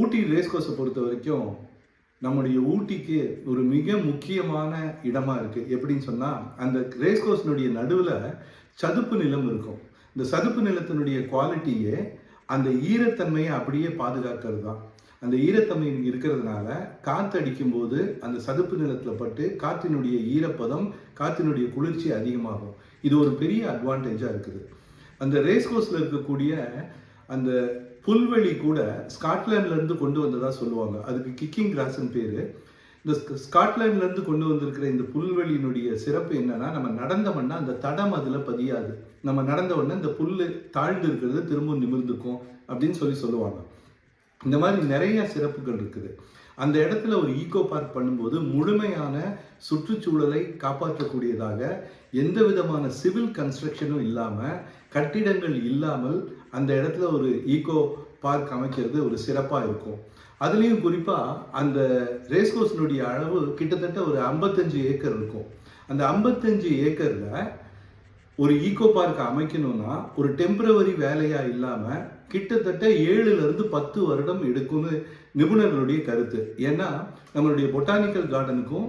ஊட்டி race கோர்ஸை பொறுத்த வரைக்கும் நம்முடைய ஊட்டிக்கு ஒரு மிக முக்கியமான இடமா இருக்கு. எப்படின்னு சொன்னா அந்த ரேஸ் கோர்ஸினுடைய நடுவில் சதுப்பு நிலம் இருக்கும். இந்த சதுப்பு நிலத்தினுடைய குவாலிட்டியே அந்த ஈரத்தன்மையை அப்படியே பாதுகாக்கிறது தான் அந்த ஈரத்தன்மை இருக்கிறதுனால காற்று அடிக்கும்போது அந்த சதுப்பு நிலத்தில் பட்டு காற்றினுடைய ஈரப்பதம் காற்றினுடைய குளிர்ச்சி அதிகமாகும். இது ஒரு பெரிய அட்வான்டேஜாக இருக்குது. அந்த ரேஸ் கோர்ஸில் இருக்கக்கூடிய அந்த புல்வெளி கூட ஸ்காட்லாண்ட்லேருந்து கொண்டு வந்ததாக சொல்லுவாங்க. அதுக்கு கிக்கிங் கிராஸ்ன்னு பேர். இந்த ஸ்காட்லாண்ட்லேருந்து கொண்டு வந்திருக்கிற இந்த புல்வெளியினுடைய சிறப்பு என்னன்னா நம்ம நடந்தோம்னா அந்த தடம் அதில் பதியாது. நம்ம நடந்தவொடனே இந்த புல் தாழ்ந்து இருக்கிறது திரும்பவும் நிமிர்ந்துக்கும் அப்படின்னு சொல்லி சொல்லுவாங்க. இந்த மாதிரி நிறைய சிறப்புகள் இருக்குது. அந்த இடத்துல ஒரு ஈகோ பார்க் பண்ணும்போது முழுமையான சுற்றுச்சூழலை காப்பாற்றக்கூடியதாக எந்த விதமான சிவில் கன்ஸ்ட்ரக்ஷனும் இல்லாமல் கட்டிடங்கள் இல்லாமல் அந்த இடத்துல ஒரு ஈகோ பார்க் அமைக்கிறது ஒரு சிறப்பாக இருக்கும். அதுலேயும் குறிப்பாக அந்த ரேஸ்கோர்ஸினுடைய அளவு கிட்டத்தட்ட ஒரு 55 ஏக்கர் இருக்கும். அந்த 55 ஏக்கரில் ஒரு ஈகோ பார்க் அமைக்கணும்னா ஒரு டெம்பரவரி வேலையா இல்லாம கிட்டத்தட்ட ஏழுல இருந்து பத்து வருடம் எடுக்கும்னு நிபுணர்களுடைய கருத்து. ஏன்னா நம்மளுடைய பொட்டானிக்கல் கார்டனுக்கும்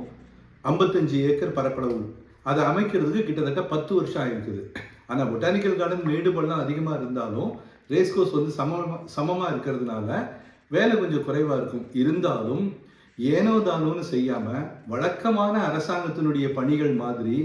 55 ஏக்கர் பரப்பளவு அதை அமைக்கிறதுக்கு கிட்டத்தட்ட பத்து வருஷம் ஆயிருக்குது. ஆனால் பொட்டானிக்கல் கார்டன் மேடு பள்ளம் இருந்தாலும் ரேஸ்கோஸ் வந்து சமமாக சமமாக இருக்கிறதுனால வேலை கொஞ்சம் குறைவாக இருக்கும். இருந்தாலும் ஏனோ தானோன்னு செய்யாமல் வழக்கமான அரசாங்கத்தினுடைய பணிகள் மாதிரி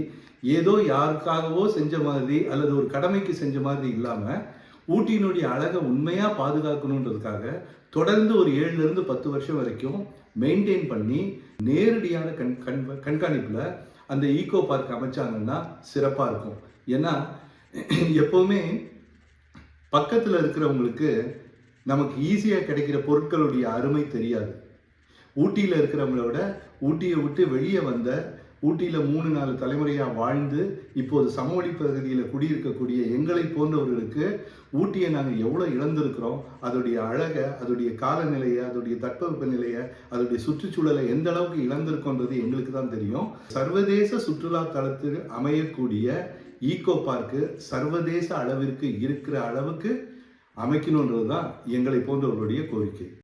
ஏதோ யாருக்காகவோ செஞ்ச மாதிரி அல்லது ஒரு கடமைக்கு செஞ்ச மாதிரி இல்லாமல் ஊட்டியினுடைய அழகை உண்மையாக பாதுகாக்கணுன்றதுக்காக தொடர்ந்து ஒரு ஏழுலேருந்து பத்து வருஷம் வரைக்கும் மெயின்டைன் பண்ணி நேரடியான கண் கண் கண்காணிப்பில் அந்த ஈகோ பார்க் அமைச்சாங்கன்னா சிறப்பாக இருக்கும். ஏன்னா எப்போவுமே பக்கத்தில் இருக்கிறவங்களுக்கு நமக்கு ஈஸியாக கிடைக்கிற பொருட்களுடைய அருமை தெரியாது. ஊட்டியில் இருக்கிறவங்களோட விட ஊட்டியை விட்டு வெளியே வந்த ஊட்டியில் மூணு நாலு தலைமுறையாக வாழ்ந்து இப்போது சமவெளி பகுதியில் குடியிருக்கக்கூடிய எங்களை போன்றவர்களுக்கு ஊட்டியை நாங்கள் எவ்வளோ இழந்திருக்கிறோம் அதோடைய அழகை அதோடைய காலநிலையை அதோடைய தட்பவெப்ப நிலையை அதோடைய சுற்றுச்சூழலை எந்த அளவுக்கு இழந்திருக்கோன்றது எங்களுக்கு தான் தெரியும். சர்வதேச சுற்றுலா தளத்தில் அமையக்கூடிய ஈகோ பார்க்கு சர்வதேச அளவிற்கு இருக்கிற அளவுக்கு அமைக்கணுன்றது தான் எங்களை போன்றவர்களுடைய கோரிக்கை.